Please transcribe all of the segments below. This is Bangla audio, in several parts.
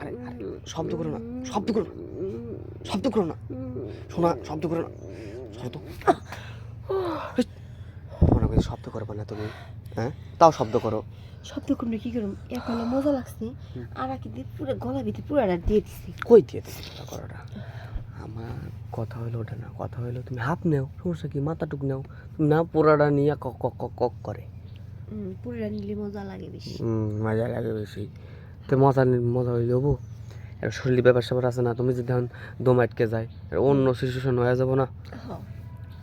আরে আরে শব্দ করো না শব্দ করো না শব্দ করো না। শোনা শব্দ করো না। শব্দ মনে করি শব্দ করবে না তুমি হ্যাঁ? তাও শব্দ করো। শব্দ করলে কি করুম এখন মজা লাগছে। আর কি দিয়ে পুরো গলা ভিতরে পুরাটা দিয়ে দিছি। কই দিয়ে কথা করাটা? আমার কথা হলো ওটা না কথা হলো তুমি হাফ নেও সমস্যা কি? মাথাটুক নেও। তুমি না পোড়াটা নিয়ে কক কক কক করে। পুরাটা নিলে মজা লাগে বেশি। মজা লাগে বেশি। তো মজা মজা হয়ে যাব আর শরীর ব্যাপার স্যাপার আছে না তুমি যদি এখন দম আটকে যায় অন্য সিচুয়েশন হয়ে যাব না। হ্যাঁ।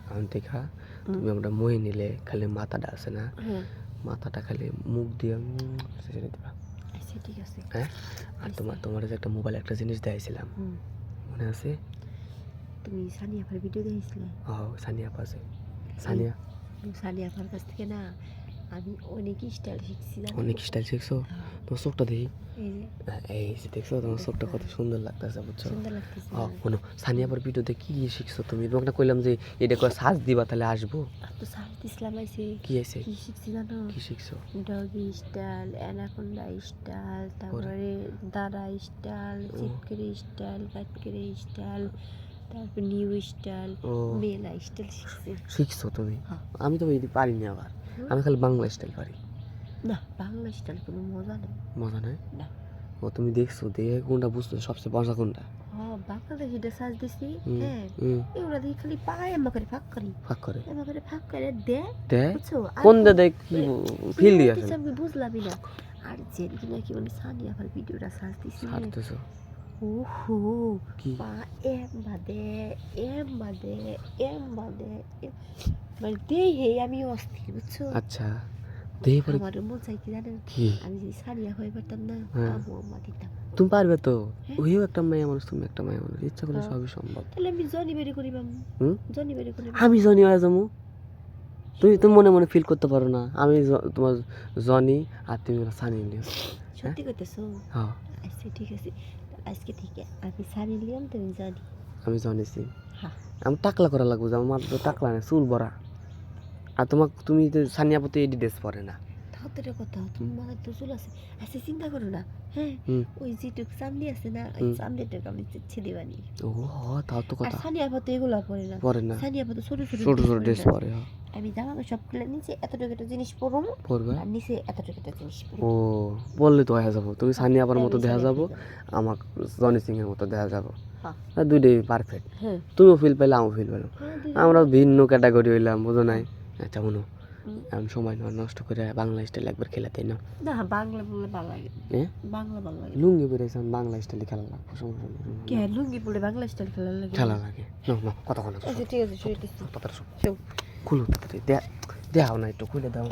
এখন দেখা তুমি আমরা মই নিলে খালি মাথাটা আছে না? হ্যাঁ মাথাটা খালি মুখ দিয়ে ছেড়ে দিবা। আচ্ছা ঠিক আছে। হ্যাঁ? আর তোমার তোমার যে একটা মোবাইল একটা জিনিস হুম। মনে আছে? তুমি সানিয়া আপার ভিডিও দেখেছিলে ও সানিয়া পাশে সানিয়া? সানিয়া আপার কাছ থেকে না আমি অনেক স্টাইল শিখছি? অনেক স্টাইল শিখছো? হ্যাঁ, তোমার চোখটা দেখি। এই যে। হ্যাঁ, দেখছ তোমার চোখটা কত সুন্দর লাগতেছে বুঝছ? সুন্দর লাগতেছে ও শোনো সানিয়া আবার ভিডিওতে কি কি শিখছো তুমি? তোমাকে কইলাম যে এটা করে সাজ দিবা তাহলে আসব। তো সাহিদ ইসলাম আইছে কি আছে? কি শিখছি জানো? কি শিখছো? ডগি স্টাইল অ্যানাকোন্ডা স্টাইল তারপরে দাদা স্টাইল। চিপকেরে স্টাইল কাটকেরে স্টাইল তারপর নিউ স্টাইল মেলা স্টাইল শিখছি। শিখছো তুমি? হ্যাঁ। আমি তো এই পারিনি আবার। আমি খালি বাংলা স্টাইল পারি। না বাংলা স্টাইল কোনো মজা নেই। মজা নাই? না। ও তুমি দেখছ দেখে কোনটা বুঝছ সবচেয়ে মজা কোনটা? হ বাংলাদেশিটা সাজ দিছি হ্যাঁ এগুলা দিয়ে খালি পায় এমন করে ফাঁক করি। ফাঁক করে? এমন করে ফাঁক করে দে দেখ বুঝছ? কোন দে দেখ কি ফিল দিয়ে আসেন আমি বুঝলামই না। আর যে কি মানে সানি আবার ভিডিওটা সাজ দিছি। ছাড়তেছো ওহো কি? পা এম বাদে এম বাদে এম বাদে মানে দেই হে আমি অস্থির বুঝছ? আচ্ছা দেখে পরে আমার মন চাই কি জানেন কি? আমি যদি সারিয়া হয়ে পারতাম না হ্যাঁ। আম্মু দিতাম। তুমি পারবে তো? হ্যাঁ। ওইও একটা মেয়ে মানুষ তুমি একটা মেয়ে মানুষ ইচ্ছা করলে হ্যাঁ। সবই সম্ভব। তাহলে আমি জনি বেরি করিবাম? জনি বেরি করিবাম। আমি জনি হয়ে যাব। তুমি তুমি মনে মনে ফিল করতে পারো না। আমি তোমার জনি আর তুমি সানি নিও সত্যি কইতেছো? হ্যাঁ। আচ্ছা ঠিক আছে। আজকে থেকে আমি সারি লিয়াম তুমি জানি। আমি জনিছি হ্যাঁ। আমি টাকলা করা লাগবো আমার মাত্র টাকলা না চুল ভরা আর তোমাক তুমি তো সানিয়া প্রতি এডি ড্রেস পরে না। তাও তো কথা তুমি মাথায় তো চুল আছে। আচ্ছা চিন্তা করো না হ্যাঁ। ওই যেটুক চামড়ি আছে না ওই। চামড়িটাকে আমি ছেড়ে বানি ও তাও তো কথা। সানিয়া পাতো এগুলো পরে না। পরে না। সানিয়া পাতো ছোট ছোট ছোট ছোট ড্রেস পরে হ্যাঁ। আমি জামা সব খুলে নিচে এতটুকু একটা জিনিস পরবো পরবে? আর নিচে এতটুকু একটা জিনিস ও বললে তো হয়ে যাব। তুমি সানিয়া আবার মতো আমি দেখা যাব আমার জনি সিং এর মতো দেখা যাব। হ্যাঁ। দুইটাই পারফেক্ট হ্যাঁ। তুমিও ফিল পেলে আমিও ফিল পেলাম। হ্যাঁ, আমরা ভিন্ন ক্যাটাগরি হইলাম বুঝো নাই? আচ্ছা হুম। আমি সময় না নষ্ট করে বাংলা স্টাইল একবার খেলাতে না। না বাংলা বলে ভালো লাগে। হ্যাঁ? বাংলা ভালো লাগে। লুঙ্গি পরে আমি বাংলা স্টাইলে খেলা লাগবে সমস্যা নেই। কে লুঙ্গি পরে বাংলা স্টাইল খেলা লাগে? খেলা লাগে। না না কথা কথা আচ্ছা ঠিক আছে শুইতেছি তাড়াতাড়ি শোন। শুন খুলো দেখাও না একটু খুলে দাও